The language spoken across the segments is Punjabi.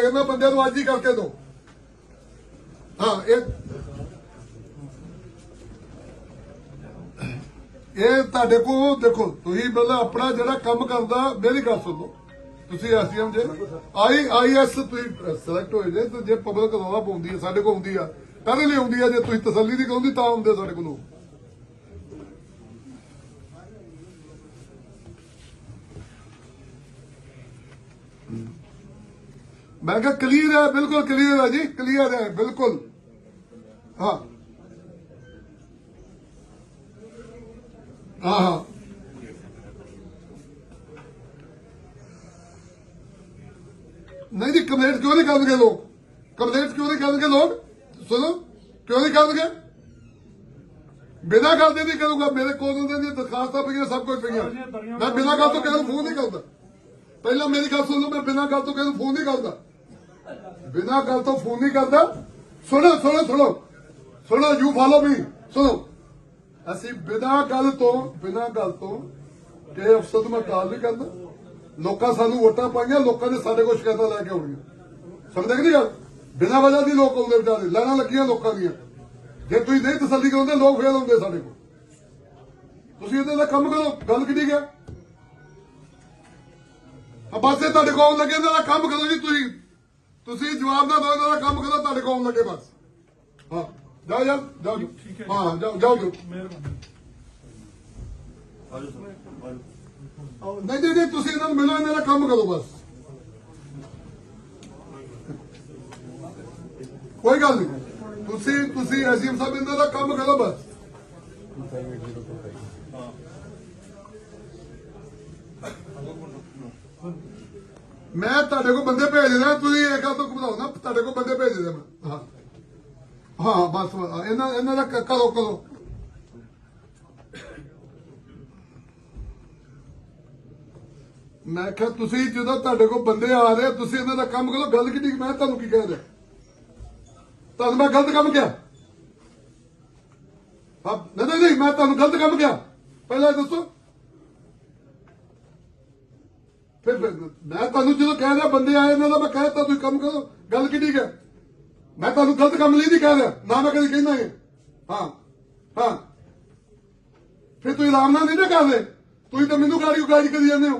ਕੇ ਇਹਨਾਂ ਬੰਦਿਆਂ ਨੂੰ ਅੱਜ ਹੀ ਕਰਕੇ ਦੋ ਹਾਂ, ਇਹ ਇਹ ਤੁਹਾਡੇ ਕੋਲ, ਦੇਖੋ, ਤੁਸੀਂ ਮਤਲਬ ਆਪਣਾ ਜਿਹੜਾ ਕੰਮ ਕਰਦਾ, ਮੇਰੀ ਗੱਲ ਸੁਣੋ ਤੁਸੀਂ ਐਸਡੀਐਮ ਜੇ, ਆਈ ਆਈਐਸ ਤੁਸੀਂ ਸਿਲੈਕਟ ਹੋਏ ਜੇ, ਤੇ ਜੇ ਪਬਲਿਕ ਰੌਲਾ ਪਾਉਂਦੀ ਹੈ ਸਾਡੇ ਕੋਲ ਆਉਂਦੀ ਆ ਕਾਹਦੇ ਲਈ ਆਉਂਦੀ ਆ, ਜੇ ਤੁਸੀਂ ਤਸੱਲੀ ਦੀ ਕਹੋਂਦੀ ਤਾਂ ਆਉਂਦੇ ਸਾਡੇ ਕੋਲ ਲੋਕ। ਮੈਂ ਕਿਹਾ ਕਲੀਅਰ ਹੈ ਬਿਲਕੁਲ ਕਲੀਅਰ ਹੈ ਜੀ ਕਲੀਅਰ ਹੈ ਬਿਲਕੁਲ ਹਾਂ ਹਾਂ ਹਾਂ ਨਹੀਂ ਜੀ ਕੰਪਲੇਂਟ ਕਿਉਂ ਨਹੀਂ ਕਰਨਗੇ ਲੋਕ ਕੰਪਲੇਂਟ ਕਿਉਂ ਨਹੀਂ ਕਰਨਗੇ ਲੋਕ ਸੁਣੋ ਕਿਉਂ ਨਹੀਂ ਕਰਨਗੇ ਬਿਨਾਂ ਗੱਲ ਦੇ ਨਹੀਂ ਕਰੂੰਗਾ ਮੇਰੇ ਕੋਲ ਉਹਨਾਂ ਦੀਆਂ ਦਰਖਾਸਤਾਂ ਪਈਆਂ ਸਭ ਕੁਝ ਪਈਆਂ ਮੈਂ ਬਿਨਾਂ ਗੱਲ ਤੋਂ ਕਿਸੇ ਨੂੰ ਫੋਨ ਨਹੀਂ ਕਰਦਾ ਪਹਿਲਾਂ ਮੇਰੀ ਗੱਲ ਸੁਣ ਲਓ ਮੈਂ ਬਿਨਾਂ ਗੱਲ ਤੋਂ ਬਿਨਾਂ ਗੱਲ ਤੋਂ ਫੋਨ ਨਹੀਂ ਕਰਦਾ। ਸੁਣੋ ਸੁਣੋ ਸੁਣੋ। ਸੁਣੋ ਯੂ ਫਾਲੋ ਮੀ ਸੁਣੋ। ਅਸੀਂ ਬਿਨਾਂ ਗੱਲ ਤੋਂ, ਬਿਨਾਂ ਗੱਲ ਤੋਂ ਕਿ ਅਫਸਰ ਨੂੰ ਮੈਂ ਕਾਲ ਨਹੀਂ ਕਰਦਾ। ਲੋਕਾਂ ਸਾਨੂੰ ਵੋਟਾਂ ਪਾਈਆਂ, ਲੋਕਾਂ ਨੇ ਸਾਡੇ ਕੋਲ ਸ਼ਿਕਾਇਤਾਂ ਲੈ ਕੇ ਆਉਣੀਆਂ। ਸਮਝਦੇ ਕਿ ਨਹੀਂ ਗੱਲ? ਬਿਨਾਂ ਵਜ੍ਹਾ ਦੀ ਲੋਕ ਆਉਂਦੇ ਵਿਚਾਰੇ ਲੈਣਾ ਲੱਗੀਆਂ ਲੋਕਾਂ ਦੀਆਂ। ਜੇ ਤੁਸੀਂ ਨਹੀਂ ਤਸੱਲੀ ਕਰਾਉਂਦੇ, ਲੋਕ ਫੇਰ ਆਉਂਦੇ ਸਾਡੇ ਕੋਲ। ਤੁਸੀਂ ਇਹਦੇ ਦਾ ਕੰਮ ਕਰੋ, ਗੱਲ ਕਿੱਡੀ ਗਿਆ ਆ ਬਸ ਇਹ ਤੁਹਾਡੇ ਕੋਲ ਆਉਣ ਲੱਗੇ, ਇਹਨਾਂ ਦਾ ਕੰਮ ਕਰੋ ਜੀ ਤੁਸੀਂ। ਤੁਸੀਂ ਜਵਾਬ ਨਾ ਦਿਓ ਇਹਨਾਂ ਦਾ ਕੰਮ ਕਰੋ ਤੁਹਾਡੇ ਕੋਲ ਆਉਣ ਲੱਗੇ ਬਸ। ਹਾਂ ਜਾਓ ਜਾਓ ਜਾਓ ਜਾਓ। ਹਾਂ ਜਾਓ ਜਾਓ ਜਾਓ। ਨਹੀਂ ਨਹੀਂ ਨਹੀਂ ਤੁਸੀਂ ਇਹਨਾਂ ਨੂੰ ਮਿਲੋ ਇਹਨਾਂ ਦਾ ਕੰਮ ਕਰੋ ਬਸ। ਕੋਈ ਗੱਲ ਨਹੀਂ। ਤੁਸੀਂ ਤੁਸੀਂ ਐਸਐਮ ਸਾਹਿਬ ਇਹਨਾਂ ਦਾ ਕੰਮ ਕਰੋ ਬਸ। ਮੈਂ ਤੁਹਾਡੇ ਕੋਲ ਬੰਦੇ ਭੇਜ ਦਿੰਦਾ ਤੁਸੀਂ ਇਹ ਗੱਲ ਤੋਂ ਘਬਰਾਓ ਨਾ ਤੁਹਾਡੇ ਕੋਲ ਬੰਦੇ ਭੇਜ ਦਿੰਦਾ ਮੈਂ। ਹਾਂ। ਹਾਂ ਬਸ ਇਹਨਾਂ ਇਹਨਾਂ ਦਾ ਕ- ਕਰੋ ਕਰੋ। ਮੈਂ ਕਿਹਾ ਤੁਸੀਂ ਜਦੋਂ ਤੁਹਾਡੇ ਕੋਲ ਬੰਦੇ ਆ ਰਹੇ ਆ, ਤੁਸੀਂ ਇਹਨਾਂ ਦਾ ਕੰਮ ਕਰੋ ਗੱਲ ਕਿੱਡੀ ਮੈਂ ਤੁਹਾਨੂੰ ਕੀ ਕਹਿ ਰਿਹਾ? ਤੁਹਾਨੂੰ ਮੈਂ ਗਲਤ ਕੰਮ ਕਿਹਾ? ਹਾਂ ਨਹੀਂ ਨਹੀਂ ਮੈਂ ਤੁਹਾਨੂੰ ਗਲਤ ਕੰਮ ਕਿਹਾ। ਪਹਿਲਾਂ ਦੱਸੋ। ਫਿਰ ਮੈਂ ਤੁਹਾਨੂੰ ਜਦੋਂ ਕਹਿ ਰਿਹਾ ਬੰਦੇ ਆਏ ਇਹਨਾਂ ਦਾ ਮੈਂ ਕਹਿਤਾ ਤੁਸੀਂ ਕੰਮ ਕਰੋ। ਗੱਲ ਕਿੱਡੀ ਹੈ? ਮੈਂ ਤੁਹਾਨੂੰ ਗਲਤ ਕੰਮ ਲਈ ਨਹੀਂ ਕਹਿ ਰਿਹਾ। ਨਾ ਮੈਂ ਕਦੀ ਕਹਿੰਦਾ ਹਾਂ ਹਾਂ। ਫਿਰ ਤੁਸੀਂ ਆਰਾਮ ਨਾਲ ਨਹੀਂ ਨਾ ਕਰਦੇ ਤੁਸੀਂ ਤਾਂ ਮੈਨੂੰ ਗਾੜੀ ਗਾਈਡ ਕਰੀ ਜਾਂਦੇ ਹੋ।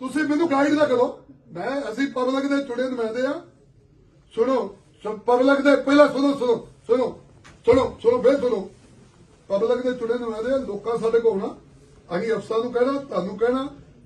ਤੁਸੀਂ ਮੈਨੂੰ ਗਾਈਡ ਨਾ ਕਰੋ। ਮੈਂ, ਅਸੀਂ ਪਬਲਿਕ ਦੇ ਚੁਣੇ ਨੁਮਾਇੰਦੇ ਆ ਸੁਣੋ ਪਬਲਿਕ ਦੇ ਪਹਿਲਾਂ ਸੁਣੋ ਸੁਣੋ ਸੁਣੋ ਸੁਣੋ ਸੁਣੋ, ਫੇਰ ਸੁਣੋ। ਪਬਲਿਕ ਦੇ ਚੁਣੇ ਨੁਮਾਇੰਦੇ ਆ ਲੋਕਾਂ ਸਾਡੇ ਕੋਲ ਆਉਣਾ ਅਸੀਂ ਅਫਸਰਾਂ ਨੂੰ ਕਹਿਣਾ, ਤੁਹਾਨੂੰ ਕਹਿਣਾ।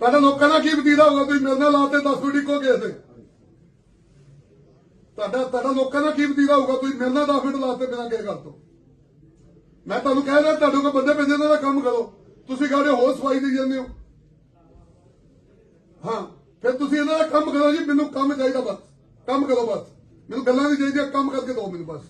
ਤੁਹਾਡਾ ਲੋਕਾਂ ਦਾ ਕੀ ਵਤੀਰਾ ਹੋਊਗਾ? ਤੁਸੀਂ ਮੇਰੇ ਨਾਲ ਲਾਤੇ 10 ਮਿੰਟ ਇੱਕੋ ਗਏ ਤੇ। ਤੁਹਾਡਾ ਤੁਹਾਡਾ ਲੋਕਾਂ ਦਾ ਕੀ ਵਤੀਰਾ ਹੋਊਗਾ? ਤੁਸੀਂ ਮੇਰੇ ਨਾਲ 10 ਮਿੰਟ ਲਾਤੇ ਬਿਨਾਂ ਕਿਸੇ ਗੱਲ ਤੋਂ। ਮੈਂ ਤੁਹਾਨੂੰ ਕਹਿ ਰਿਹਾ, ਤੁਹਾਡੇ ਕੋਲ ਬੰਦੇ ਭੇਜੇ ਇਹਨਾਂ ਦਾ ਕੰਮ ਕਰੋ। ਤੁਸੀਂ ਕਹਿੰਦੇ ਹੋਰ ਸਫ਼ਾਈ ਦੇ ਜਾਂਦੇ ਹੋ। ਹਾਂ, ਫਿਰ ਤੁਸੀਂ ਇਹਨਾਂ ਦਾ ਕੰਮ ਕਰੋ ਜੀ, ਮੈਨੂੰ ਕੰਮ ਚਾਹੀਦਾ ਬਸ। ਕੰਮ ਕਰੋ ਬਸ। ਮੈਨੂੰ ਗੱਲਾਂ ਨਹੀਂ ਚਾਹੀਦੀਆਂ, ਕੰਮ ਕਰਕੇ ਦਿਓ ਮੈਨੂੰ ਬਸ।